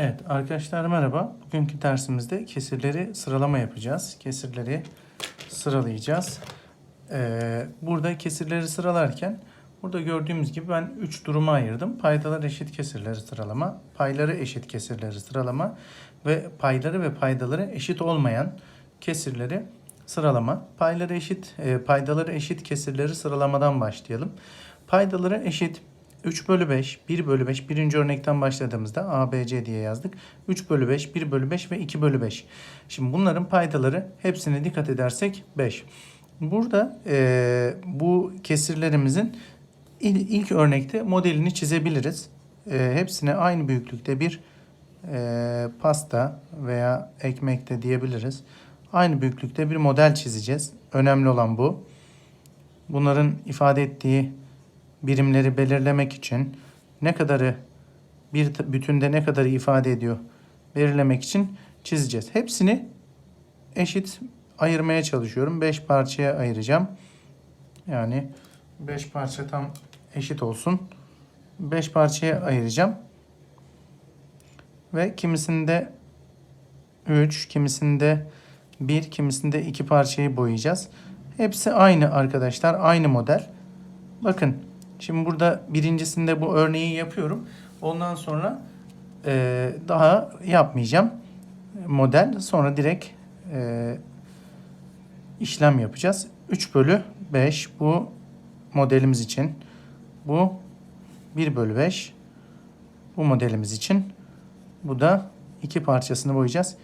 Evet arkadaşlar merhaba. Bugünkü dersimizde kesirleri sıralama yapacağız. Kesirleri sıralayacağız. Ee, burada kesirleri sıralarken burada gördüğümüz gibi ben 3 duruma ayırdım. Paydalar eşit kesirleri sıralama, payları eşit kesirleri sıralama ve payları ve paydaları eşit olmayan kesirleri sıralama. Payları eşit, e, paydaları eşit kesirleri sıralamadan başlayalım. Paydaları eşit 3 bölü 5, 1 bölü 5. Birinci örnekten başladığımızda A, B, C diye yazdık. 3 bölü 5, 1 bölü 5 ve 2 bölü 5. Şimdi bunların paydaları hepsine dikkat edersek 5. Burada e, bu kesirlerimizin il- ilk örnekte modelini çizebiliriz. E, hepsine aynı büyüklükte bir e, pasta veya ekmek de diyebiliriz. Aynı büyüklükte bir model çizeceğiz. Önemli olan bu. Bunların ifade ettiği birimleri belirlemek için ne kadarı bir bütünde ne kadarı ifade ediyor belirlemek için çizeceğiz. Hepsini eşit ayırmaya çalışıyorum. 5 parçaya ayıracağım. Yani 5 parça tam eşit olsun. 5 parçaya ayıracağım. Ve kimisinde 3, kimisinde 1, kimisinde 2 parçayı boyayacağız. Hepsi aynı arkadaşlar. Aynı model. Bakın şimdi burada birincisinde bu örneği yapıyorum. Ondan sonra e, daha yapmayacağım model. Sonra direkt e, işlem yapacağız. 3 bölü 5 bu modelimiz için. Bu 1 bölü 5 bu modelimiz için. Bu da iki parçasını boyayacağız.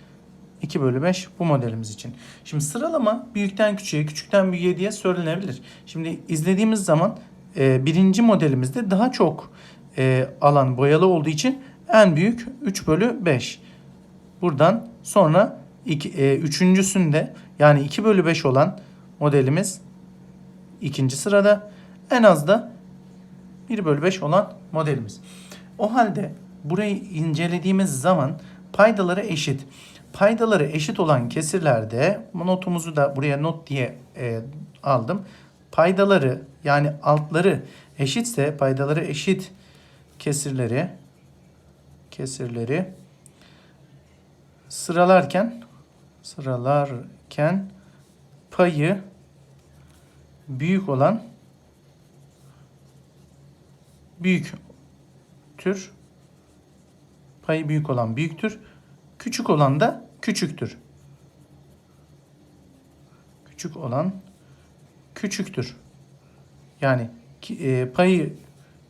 2 bölü 5 bu modelimiz için. Şimdi sıralama büyükten küçüğe, küçükten büyüğe diye söylenebilir. Şimdi izlediğimiz zaman e, birinci modelimizde daha çok e, alan boyalı olduğu için en büyük 3 bölü 5. Buradan sonra iki, e, üçüncüsünde yani 2 bölü 5 olan modelimiz ikinci sırada. En az da 1 bölü 5 olan modelimiz. O halde burayı incelediğimiz zaman paydaları eşit. Paydaları eşit olan kesirlerde notumuzu da buraya not diye e, aldım. Paydaları yani altları eşitse paydaları eşit kesirleri kesirleri sıralarken sıralarken payı büyük olan büyüktür. Payı büyük olan büyüktür. Küçük olan da küçüktür. Küçük olan küçüktür. Yani e, payı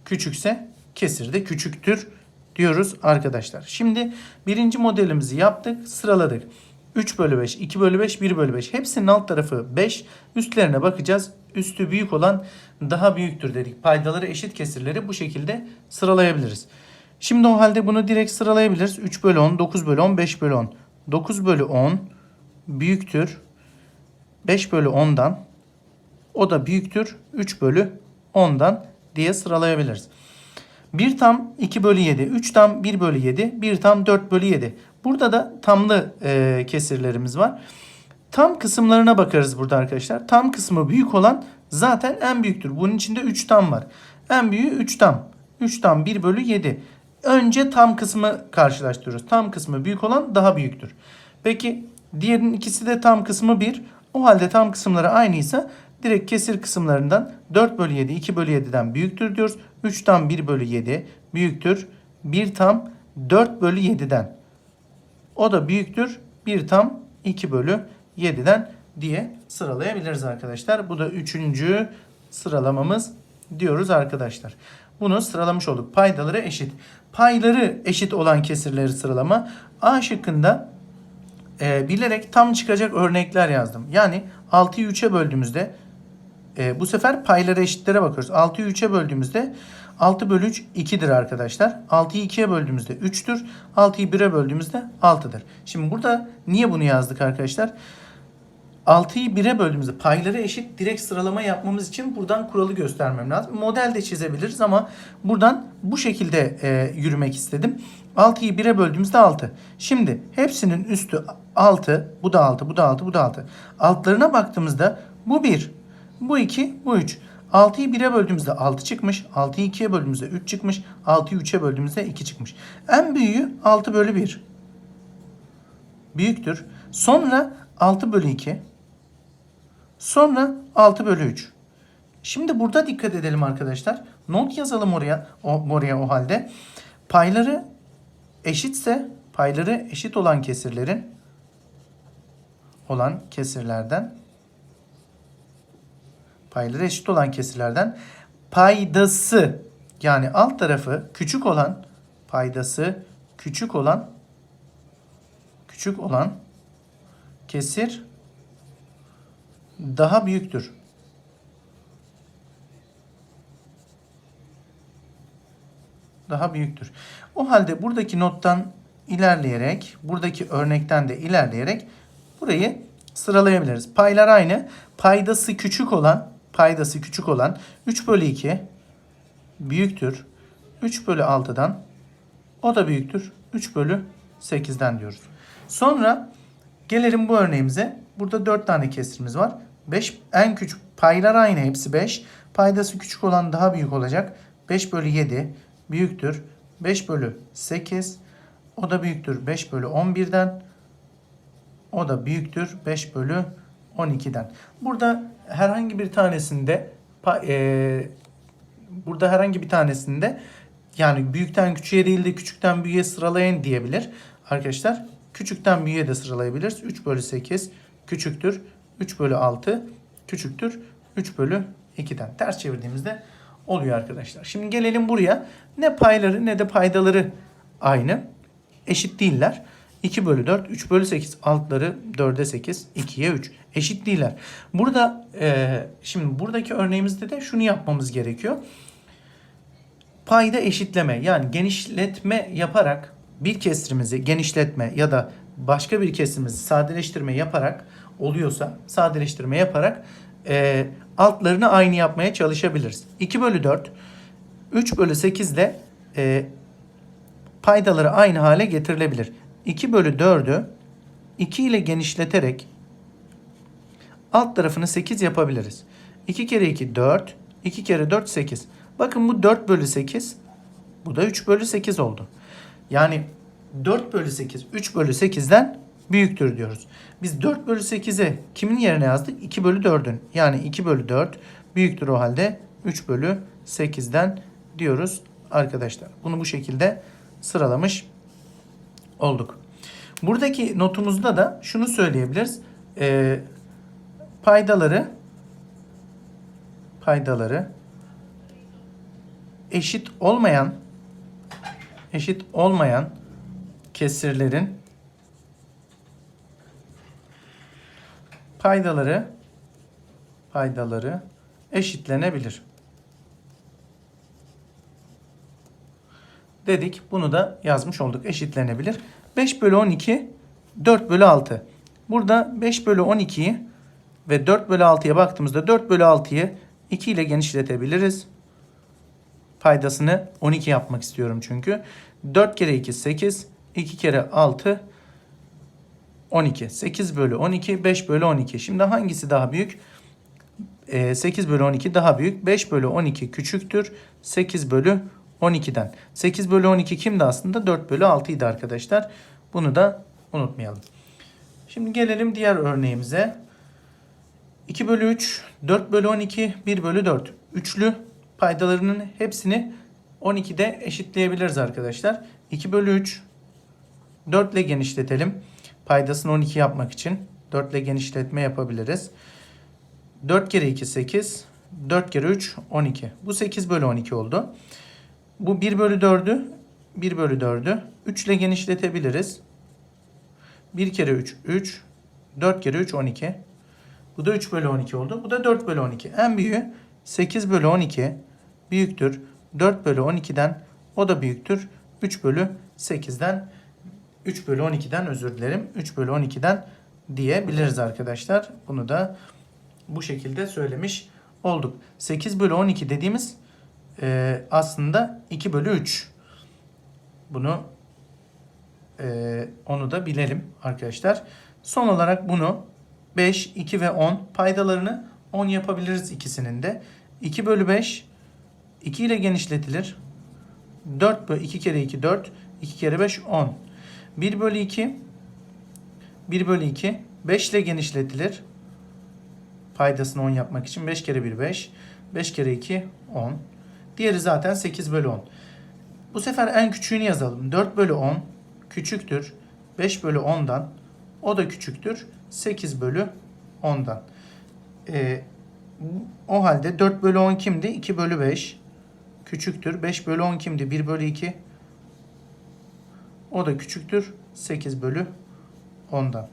küçükse kesir de küçüktür diyoruz arkadaşlar. Şimdi birinci modelimizi yaptık, sıraladık. 3 bölü 5, 2 bölü 5, 1 bölü 5. Hepsinin alt tarafı 5. Üstlerine bakacağız. Üstü büyük olan daha büyüktür dedik. Paydaları eşit kesirleri bu şekilde sıralayabiliriz. Şimdi o halde bunu direkt sıralayabiliriz. 3 bölü 10, 9 bölü 10, 5 bölü 10. 9 bölü 10 büyüktür. 5 bölü 10'dan o da büyüktür 3 bölü 10'dan diye sıralayabiliriz. 1 tam 2 bölü 7, 3 tam 1 bölü 7, 1 tam 4 bölü 7. Burada da tamlı e, kesirlerimiz var. Tam kısımlarına bakarız burada arkadaşlar. Tam kısmı büyük olan zaten en büyüktür. Bunun içinde 3 tam var. En büyüğü 3 tam. 3 tam 1 bölü 7. Önce tam kısmı karşılaştırıyoruz. Tam kısmı büyük olan daha büyüktür. Peki diğerinin ikisi de tam kısmı 1. O halde tam kısımları aynıysa direkt kesir kısımlarından 4 bölü 7 2 bölü 7'den büyüktür diyoruz. 3 tam 1 bölü 7 büyüktür. 1 tam 4 bölü 7'den. O da büyüktür. 1 tam 2 bölü 7'den diye sıralayabiliriz arkadaşlar. Bu da üçüncü sıralamamız diyoruz arkadaşlar. Bunu sıralamış olduk. Paydaları eşit. Payları eşit olan kesirleri sıralama. A şıkkında e, bilerek tam çıkacak örnekler yazdım. Yani 6'yı 3'e böldüğümüzde e, bu sefer payları eşitlere bakıyoruz. 6'yı 3'e böldüğümüzde 6 bölü 3 2'dir arkadaşlar. 6'yı 2'ye böldüğümüzde 3'tür. 6'yı 1'e böldüğümüzde 6'dır. Şimdi burada niye bunu yazdık arkadaşlar? 6'yı 1'e böldüğümüzde payları eşit direkt sıralama yapmamız için buradan kuralı göstermem lazım. Model de çizebiliriz ama buradan bu şekilde e, yürümek istedim. 6'yı 1'e böldüğümüzde 6. Şimdi hepsinin üstü 6, bu da 6, bu da 6, bu da 6. Altlarına baktığımızda bu 1, bu 2, bu 3. 6'yı 1'e böldüğümüzde 6 çıkmış. 6'yı 2'ye böldüğümüzde 3 çıkmış. 6'yı 3'e böldüğümüzde 2 çıkmış. En büyüğü 6 bölü 1. Büyüktür. Sonra 6 bölü 2. Sonra 6 bölü 3. Şimdi burada dikkat edelim arkadaşlar. Not yazalım oraya o, oraya o halde. Payları eşitse payları eşit olan kesirlerin olan kesirlerden payları eşit olan kesirlerden paydası yani alt tarafı küçük olan paydası küçük olan küçük olan kesir daha büyüktür. Daha büyüktür. O halde buradaki nottan ilerleyerek, buradaki örnekten de ilerleyerek burayı sıralayabiliriz. Paylar aynı. Paydası küçük olan, paydası küçük olan 3 bölü 2 büyüktür. 3 bölü 6'dan o da büyüktür. 3 bölü 8'den diyoruz. Sonra gelelim bu örneğimize. Burada 4 tane kesirimiz var. 5 en küçük paylar aynı hepsi 5. Paydası küçük olan daha büyük olacak. 5 bölü 7 büyüktür. 5 bölü 8 o da büyüktür. 5 bölü 11'den o da büyüktür 5 bölü 12'den. Burada herhangi bir tanesinde e, burada herhangi bir tanesinde yani büyükten küçüğe değil de küçükten büyüğe sıralayın diyebilir. Arkadaşlar küçükten büyüğe de sıralayabiliriz. 3 bölü 8 küçüktür. 3 bölü 6 küçüktür. 3 bölü 2'den. Ters çevirdiğimizde oluyor arkadaşlar. Şimdi gelelim buraya. Ne payları ne de paydaları aynı. Eşit değiller. 2 bölü 4, 3 bölü 8. Altları 4'e 8, 2'ye 3. Eşit değiller. Burada e, şimdi buradaki örneğimizde de şunu yapmamız gerekiyor. Payda eşitleme yani genişletme yaparak bir kesrimizi genişletme ya da başka bir kesrimizi sadeleştirme yaparak oluyorsa sadeleştirme yaparak e, altlarını aynı yapmaya çalışabiliriz. 2 bölü 4, 3 bölü 8 ile e, paydaları aynı hale getirilebilir. 2 bölü 4'ü 2 ile genişleterek alt tarafını 8 yapabiliriz. 2 kere 2 4, 2 kere 4 8. Bakın bu 4 bölü 8, bu da 3 bölü 8 oldu. Yani 4 bölü 8, 3 bölü 8'den büyüktür diyoruz. Biz 4 bölü 8'i kimin yerine yazdık? 2 bölü 4'ün. Yani 2 bölü 4 büyüktür o halde 3 bölü 8'den diyoruz arkadaşlar. Bunu bu şekilde sıralamış olduk. Buradaki notumuzda da şunu söyleyebiliriz. Ee, paydaları paydaları eşit olmayan eşit olmayan kesirlerin paydaları paydaları eşitlenebilir. Dedik. Bunu da yazmış olduk. Eşitlenebilir. 5 bölü 12 4 bölü 6. Burada 5 bölü 12'yi ve 4 bölü 6'ya baktığımızda 4 bölü 6'yı 2 ile genişletebiliriz. Paydasını 12 yapmak istiyorum çünkü. 4 kere 2 8. 2 kere 6 12. 8 bölü 12 5 bölü 12. Şimdi hangisi daha büyük? 8 bölü 12 daha büyük. 5 bölü 12 küçüktür. 8 bölü 12'den. 8 bölü 12 kimdi aslında? 4 bölü 6 idi arkadaşlar. Bunu da unutmayalım. Şimdi gelelim diğer örneğimize. 2 bölü 3, 4 bölü 12, 1 bölü 4. Üçlü paydalarının hepsini 12'de eşitleyebiliriz arkadaşlar. 2 bölü 3, 4 ile genişletelim. Paydasını 12 yapmak için 4 ile genişletme yapabiliriz. 4 kere 2 8, 4 kere 3 12. Bu 8 bölü 12 oldu. Bu 1 bölü 4'ü 1 bölü 4'ü 3 ile genişletebiliriz. 1 kere 3 3. 4 kere 3 12. Bu da 3 bölü 12 oldu. Bu da 4 bölü 12. En büyüğü 8 bölü 12 büyüktür. 4 bölü 12'den o da büyüktür. 3 bölü 8'den 3 bölü 12'den özür dilerim. 3 bölü 12'den diyebiliriz arkadaşlar. Bunu da bu şekilde söylemiş olduk. 8 bölü 12 dediğimiz e, aslında 2 bölü 3. Bunu e, onu da bilelim arkadaşlar. Son olarak bunu 5, 2 ve 10 paydalarını 10 yapabiliriz ikisinin de. 2 bölü 5 2 ile genişletilir. 4 bölü 2 kere 2 4. 2 kere 5 10. 1 bölü 2 1 bölü 2 5 ile genişletilir. Paydasını 10 yapmak için 5 kere 1 5. 5 kere 2 10. Diğeri zaten 8 bölü 10. Bu sefer en küçüğünü yazalım. 4 bölü 10 küçüktür. 5 bölü 10'dan. O da küçüktür. 8 bölü 10'dan. Ee, o halde 4 bölü 10 kimdi? 2 bölü 5 küçüktür. 5 bölü 10 kimdi? 1 bölü 2. O da küçüktür. 8 bölü 10'dan.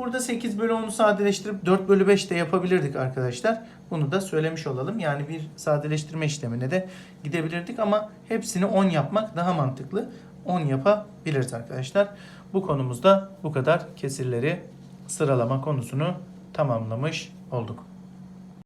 Burada 8 bölü 10'u sadeleştirip 4 bölü 5 de yapabilirdik arkadaşlar. Bunu da söylemiş olalım. Yani bir sadeleştirme işlemine de gidebilirdik ama hepsini 10 yapmak daha mantıklı. 10 yapabiliriz arkadaşlar. Bu konumuzda bu kadar kesirleri sıralama konusunu tamamlamış olduk.